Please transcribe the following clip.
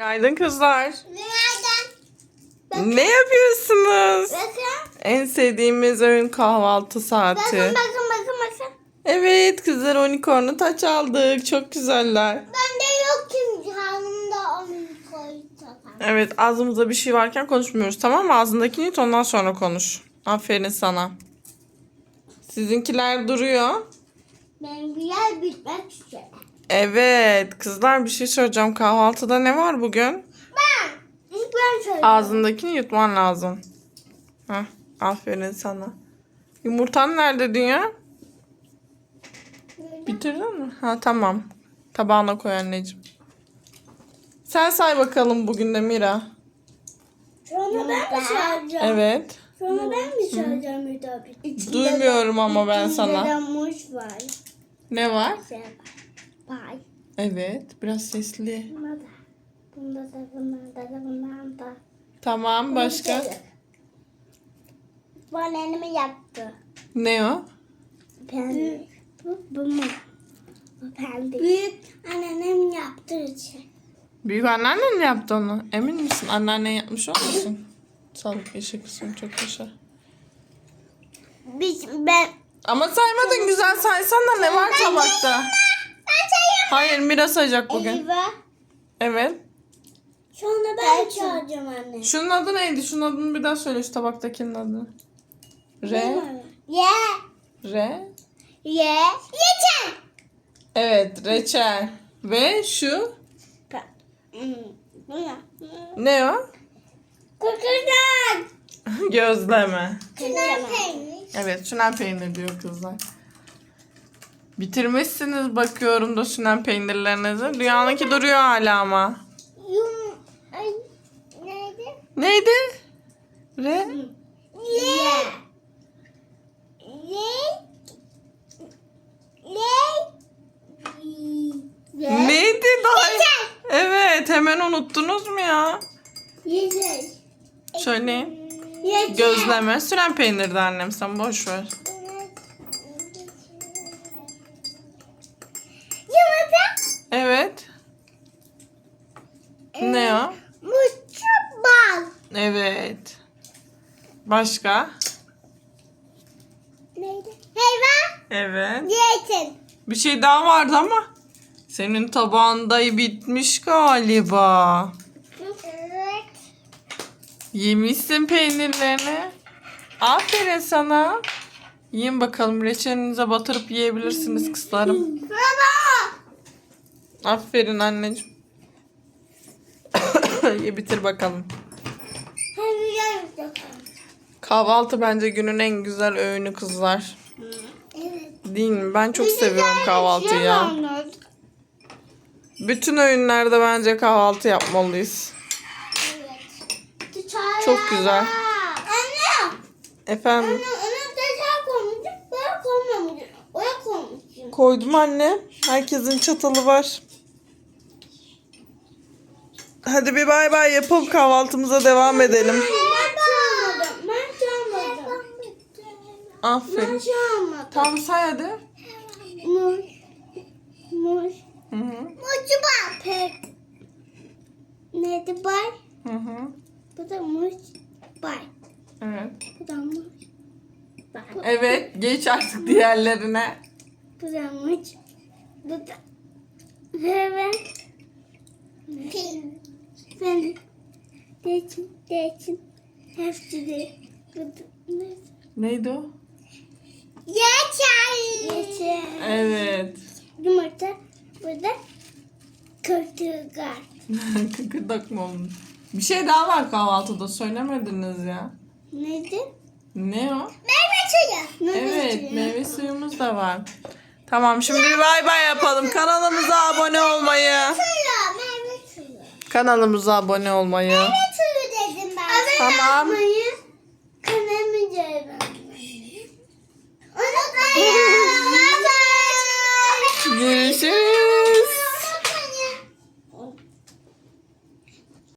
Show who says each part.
Speaker 1: Günaydın kızlar.
Speaker 2: Günaydın.
Speaker 1: Ne yapıyorsunuz?
Speaker 2: Bakın.
Speaker 1: En sevdiğimiz öğün kahvaltı saati.
Speaker 2: Bakın bakın bakın bakın.
Speaker 1: Evet kızlar unicorn'u taç aldık. Çok güzeller.
Speaker 2: Bende yok ki hanımda onu koydum.
Speaker 1: Evet ağzımızda bir şey varken konuşmuyoruz tamam mı? Ağzındakini yut ondan sonra konuş. Aferin sana. Sizinkiler duruyor.
Speaker 2: Bir yer bitmek üzere.
Speaker 1: Evet kızlar bir şey söyleyeceğim. Kahvaltıda ne var bugün?
Speaker 2: Ben. İlk ben söyleyeyim.
Speaker 1: Ağzındakini yutman lazım. Heh, aferin sana. Yumurtan nerede dünya? Bitirdin mi? Ha tamam. Tabağına koy anneciğim. Sen say bakalım bugün de Mira.
Speaker 2: Sonra ben mi söyleyeceğim?
Speaker 1: Evet.
Speaker 2: Sonra ben mi söyleyeceğim Müdür? İçinde
Speaker 1: Duymuyorum ama ben
Speaker 2: içinde
Speaker 1: sana.
Speaker 2: de muz var.
Speaker 1: Ne var?
Speaker 2: Şey var. Pay.
Speaker 1: Evet. Biraz sesli.
Speaker 2: Bunda da. Bunda da bunda da bundan da.
Speaker 1: Tamam başka?
Speaker 2: Bu annemi yaptı.
Speaker 1: Ne o?
Speaker 2: Pendik. Bu, bu mu? Bu pendik. Büyük anneannem yaptığı için.
Speaker 1: Büyük anneannen mi yaptı onu? Emin misin? Anneannen yapmış olmasın? Sağlık yaşa kızım çok yaşa.
Speaker 2: Biz, ben,
Speaker 1: Ama saymadın güzel saysana ne var tabakta? Hayır Mira sayacak bugün.
Speaker 2: Elif'e.
Speaker 1: Evet.
Speaker 2: Sonra ben çalacağım anne.
Speaker 1: Şunun adı neydi? Şunun adını bir daha söyle şu tabaktakinin adını. Re.
Speaker 2: Ye.
Speaker 1: Re.
Speaker 2: Ye. Yeter.
Speaker 1: Evet reçel. Ve şu
Speaker 2: Hmm. Bu ne?
Speaker 1: ne o?
Speaker 2: Kıkırdak.
Speaker 1: Gözleme.
Speaker 2: Kıkırdak peynir.
Speaker 1: Evet sünen peynir diyor kızlar. Bitirmişsiniz bakıyorum da sünen peynirlerinizi. Dünyanınki duruyor hala ama.
Speaker 2: Yum. Ay. Neydi?
Speaker 1: Neydi? Re.
Speaker 2: Ye. Ye. Ye.
Speaker 1: Neydi daha? Evet hemen unuttunuz mu ya?
Speaker 2: Yeter.
Speaker 1: Söyleyin. Gözleme. Süren peynirdi annem sen boş ver. Evet. Ne o?
Speaker 2: Mutlu bal.
Speaker 1: Evet. Başka?
Speaker 2: Neydi? Hayvan.
Speaker 1: Evet.
Speaker 2: Yetin.
Speaker 1: Bir şey daha vardı ama senin tabağında bitmiş galiba.
Speaker 2: Evet.
Speaker 1: Yemişsin peynirlerini. Aferin sana. Yiyin bakalım reçelinize batırıp yiyebilirsiniz kızlarım.
Speaker 2: Baba.
Speaker 1: Aferin anneciğim. Ye bitir bakalım. Kahvaltı bence günün en güzel öğünü kızlar.
Speaker 2: Evet.
Speaker 1: Değil mi? Ben çok seviyorum kahvaltıyı ya. Bütün öğünlerde bence kahvaltı yapmalıyız.
Speaker 2: Evet.
Speaker 1: Çok güzel.
Speaker 2: Anne.
Speaker 1: Efendim? Koydum anne. Herkesin çatalı var. Hadi bir bay bay yapalım kahvaltımıza devam edelim.
Speaker 2: Ben çalmadım. Ben çalmadım. Ben
Speaker 1: Aferin.
Speaker 2: çalmadım.
Speaker 1: Tam say hadi.
Speaker 2: Muz. Muz.
Speaker 1: Hı hı.
Speaker 2: Muzcu bak. Pek. Neydi bay?
Speaker 1: Hı hı.
Speaker 2: Bu da muz. Bay.
Speaker 1: Evet.
Speaker 2: Bu da muz. Bay.
Speaker 1: Evet. Geç artık diğerlerine.
Speaker 2: Bu da muz. Bu da. Evet. Ben. Deçin. Deçin. Hepsi de.
Speaker 1: Neydi o?
Speaker 2: Yeter. Yeter.
Speaker 1: Evet.
Speaker 2: Yumurta. Bu da. Kırtıgar.
Speaker 1: Kıkırdak mı olmuş? Bir şey daha var kahvaltıda söylemediniz ya.
Speaker 2: Neydi?
Speaker 1: Ne o?
Speaker 2: Meyve suyu.
Speaker 1: Evet meyve suyumuz da var. Tamam şimdi bir bay bay yapalım. Kanalımıza abone olmayı. Kanalımıza abone olmayı.
Speaker 2: Meyve suyu dedim ben.
Speaker 1: Tamam.
Speaker 2: Yapmayı